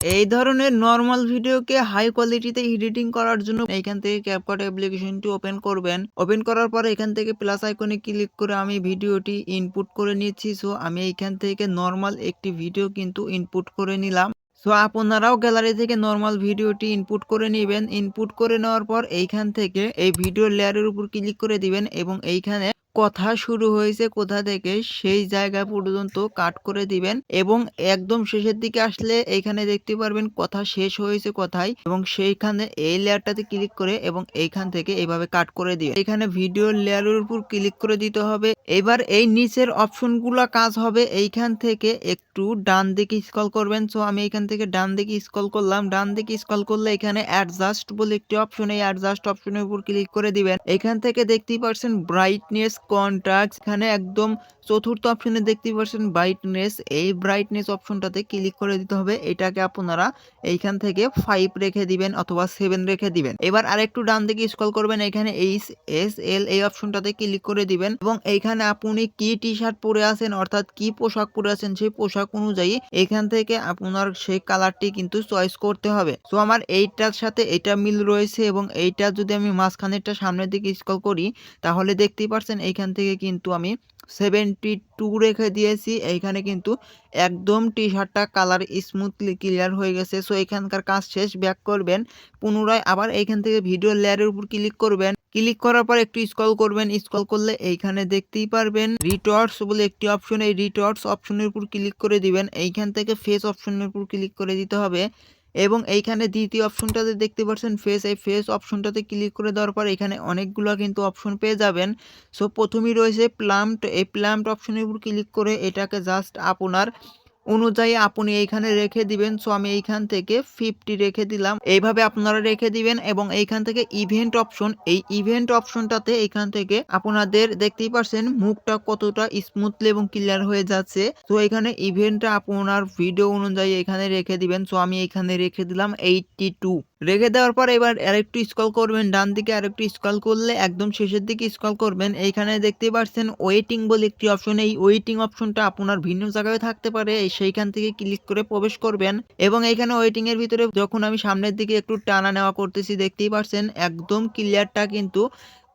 এই ধরনের নর্মাল ভিডিওকে হাই কোয়ালিটিতে এডিটিং করার জন্য এইখান থেকে ক্যাপকাট অ্যাপ্লিকেশনটি ওপেন করবেন। ওপেন করার পর এখান থেকে প্লাস আইকনে ক্লিক করে আমি ভিডিওটি ইনপুট করে নিচ্ছি। সো আমি এইখান থেকে নর্মাল একটি ভিডিও কিন্তু ইনপুট করে নিলাম। সো আপনারাও গ্যালারি থেকে নর্মাল ভিডিওটি ইনপুট করে নেবেন। ইনপুট করে নেওয়ার পর এইখান থেকে এই ভিডিও লেয়ারের উপর ক্লিক করে দিবেন এবং এইখানে কথা শুরু হয়েছে কোথা থেকে, সেই জায়গা পর্যন্ত কাট করে দিবেন এবং একদম শেষের দিকে আসলে এইখানে দেখতে পারবেন কথা শেষ হয়েছে কোথায় এবং সেইখানে এই লেয়ারটাতে ক্লিক করে এবং এইখান থেকে এইভাবে কাট করে দিবেন। এখানে ভিডিও লেয়ারের উপর ক্লিক করে দিতে হবে। এবার এই নিচের অপশনগুলো কাজ হবে। এইখান থেকে একটু ডান দিকে স্ক্রল করবেন। সো আমি এখান থেকে ডান দিকে স্ক্রল করলাম। ডান দিকে স্ক্রল করলে এখানে অ্যাডজাস্ট বলে একটি অপশন, এই অ্যাডজাস্ট অপশনের উপর ক্লিক করে দিবেন। এখান থেকে দেখতেই পারছেন ব্রাইটনেস কন্ট্রাক্ট এখানে একদম চতুর্থ অপশনে দেখতে পাচ্ছেন ব্রাইটনেস এই ব্রাইটনেস অপশনটাতে ক্লিক করে দিতে হবে। এটাকে আপনারা এইখান থেকে ফাইভ রেখে দিবেন অথবা সেভেন রেখে দিবেন। এবার আরেকটু ডান দিকে স্কল করবেন, এখানে এইচ এস এল এই অপশনটাতে ক্লিক করে দিবেন এবং এইখানে আপনি কি টি শার্ট পরে আছেন অর্থাৎ কি পোশাক পরে আছেন সেই পোশাক অনুযায়ী এখান থেকে আপনার সেই কালারটি কিন্তু চয়েস করতে হবে। তো আমার এইটার সাথে এটা মিল রয়েছে এবং এইটা যদি আমি মাঝখানেরটা সামনের দিকে স্কল করি, তাহলে দেখতেই পারছেন এইখান থেকে কিন্তু আমি সেভেন্টি টু রেখে দিয়েছি। এইখানে কিন্তু একদম টি শার্টটা কালার স্মুথলি ক্লিয়ার হয়ে গেছে। সো এখানকার কাজ শেষ ব্যাক করবেন। পুনরায় আবার এইখান থেকে ভিডিও লেয়ারের উপর ক্লিক করবেন। ক্লিক করার পর একটু স্ক্রল করবেন। স্ক্রল করলে এইখানে দেখতেই পারবেন রিটর্স বলে একটি অপশন এই রিটর্স অপশনের উপর ক্লিক করে দিবেন। এইখান থেকে ফেস অপশনের উপর ক্লিক করে দিতে হবে। এবং এইখানে দ্বিতীয় অপশনটাতে দেখতে পাচ্ছেন ফেস এই ফেস অপশনটাতে ক্লিক করে দেওয়ার পর এখানে অনেকগুলো কিন্তু অপশন পেয়ে যাবেন। সো প্রথমেই রয়েছে প্লাম্পড এই প্লাম্পড অপশনের উপর ক্লিক করে এটাকে জাস্ট আপনার অনুযায়ী আপনি এইখানে রেখে দিবেন। সো আমি এইখান থেকে ফিফটি রেখে দিলাম। এইভাবে আপনারা রেখে দিবেন এবং এইখান থেকে ইভেন্ট অপশন এই ইভেন্ট অপশনটাতে এইখান থেকে আপনাদের দেখতেই পারছেন মুখটা কতটা স্মুথলি এবং ক্লিয়ার হয়ে যাচ্ছে। তো এখানে ইভেন্টটা আপনার ভিডিও অনুযায়ী এখানে রেখে দিবেন। সো আমি এখানে রেখে দিলাম এইটটি টু রেখে দেওয়ার পর এবার আরেকটু স্ক্রল করবেন, ডান দিকে আরেকটু স্ক্রল করলে একদম শেষের দিকে স্কল করবেন। এইখানে দেখতে পাচ্ছেন ওয়েটিং বলে একটি অপশন এই ওয়েটিং অপশনটা আপনার ভিন্ন জায়গায় থাকতে পারে সেইখান থেকে ক্লিক করে প্রবেশ করবেন। এবং এইখানে ওয়েটিং এর ভিতরে যখন আমি সামনের দিকে একটু টানা নেওয়া করতেছি, দেখতেই পাচ্ছেন একদম ক্লিয়ারটা কিন্তু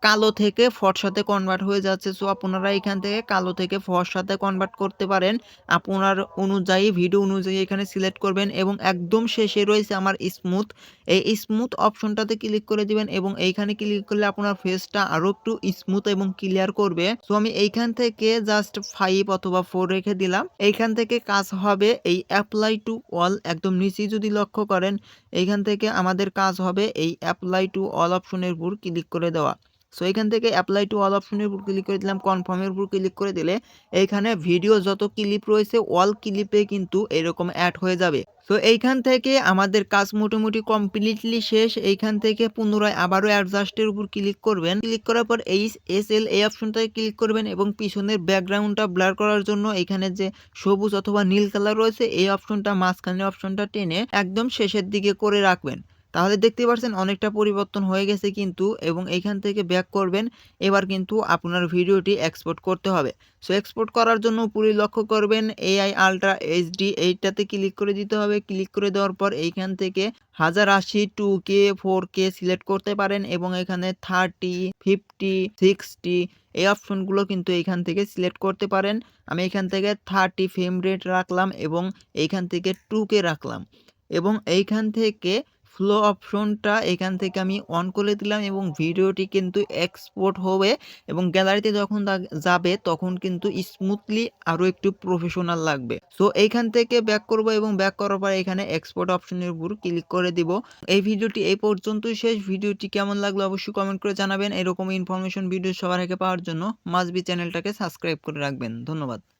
কালো থেকে ফর্সাতে কনভার্ট হয়ে যাচ্ছে। সো আপনারা এখান থেকে কালো থেকে ফর্সাতে কনভার্ট করতে পারেন। আপনার অনুযায়ী ভিডিও অনুযায়ী এখানে সিলেক্ট করবেন এবং একদম শেষে রয়েছে আমার স্মুথ এই স্মুথ অপশনটাতে ক্লিক করে দিবেন এবং এইখানে ক্লিক করলে আপনার ফেসটা আরও একটু স্মুথ এবং ক্লিয়ার করবে। সো আমি এইখান থেকে জাস্ট ফাইভ অথবা ফোর রেখে দিলাম। এইখান থেকে কাজ হবে এই অ্যাপ্লাই টু অল একদম নিচে যদি লক্ষ্য করেন, এইখান থেকে আমাদের কাজ হবে এই অ্যাপ্লাই টু অল অপশনের উপর ক্লিক করে দেওয়া। সো এখান থেকে অ্যাপ্লাই টু অল অপশনের উপর ক্লিক করে দিলাম কনফার্মের উপর ক্লিক করে দিলে এইখানে ভিডিও যত ক্লিপ রয়েছে অল ক্লিপে কিন্তু এরকম অ্যাড হয়ে যাবে। সো এইখান থেকে আমাদের কাজ মোটামুটি কমপ্লিটলি শেষ। এইখান থেকে পুনরায় আবারও অ্যাডজাস্টের উপর ক্লিক করবেন। ক্লিক করার পর এই এস এল এই অপশনটায় ক্লিক করবেন এবং পিছনের ব্যাকগ্রাউন্ডটা ব্লার করার জন্য এখানে যে সবুজ অথবা নীল কালার রয়েছে, এই অপশনটা মাঝখানে অপশনটা টেনে একদম শেষের দিকে করে রাখবেন। তাহলে দেখতে পাচ্ছেন অনেকটা পরিবর্তন হয়ে গেছে কিন্তু এবং এইখান থেকে ব্যাক করবেন, এবার কিন্তু আপনার ভিডিওটি এক্সপোর্ট করতে হবে। সো এক্সপোর্ট করার জন্য পুরো লক্ষ্য করবেন এআই আলট্রা এইচডি এইটাতে ক্লিক করে দিতে হবে। ক্লিক করে দেওয়ার পর এইখান থেকে হাজার আশি two K four K select করতে পারেন এবং এখানে থার্টি ফিফটি সিক্সটি এই অপশনগুলো কিন্তু এইখান থেকে সিলেক্ট করতে পারেন। আমি এখান থেকে থার্টি ফ্রেম রেট রাখলাম এবং এইখান থেকে টু কে রাখলাম এবং এইখান থেকে ফ্লো অপশনটা এখান থেকে আমি অন করে দিলাম এবং ভিডিওটি কিন্তু এক্সপোর্ট হবে এবং গ্যালারিতে যখন যাবে তখন কিন্তু স্মুথলি আরও একটু প্রফেশনাল লাগবে। সো এইখান থেকে ব্যাক করব এবং ব্যাক করার পর এখানে এক্সপোর্ট অপশনের উপর ক্লিক করে দিব। এই ভিডিওটি এই পর্যন্তই শেষ। ভিডিওটি কেমন লাগল অবশ্যই কমেন্ট করে জানাবেন। এরকম ইনফরমেশন ভিডিও সবার আগে পাওয়ার জন্য মাসবি চ্যানেলটাকে সাবস্ক্রাইব করে রাখবেন। ধন্যবাদ।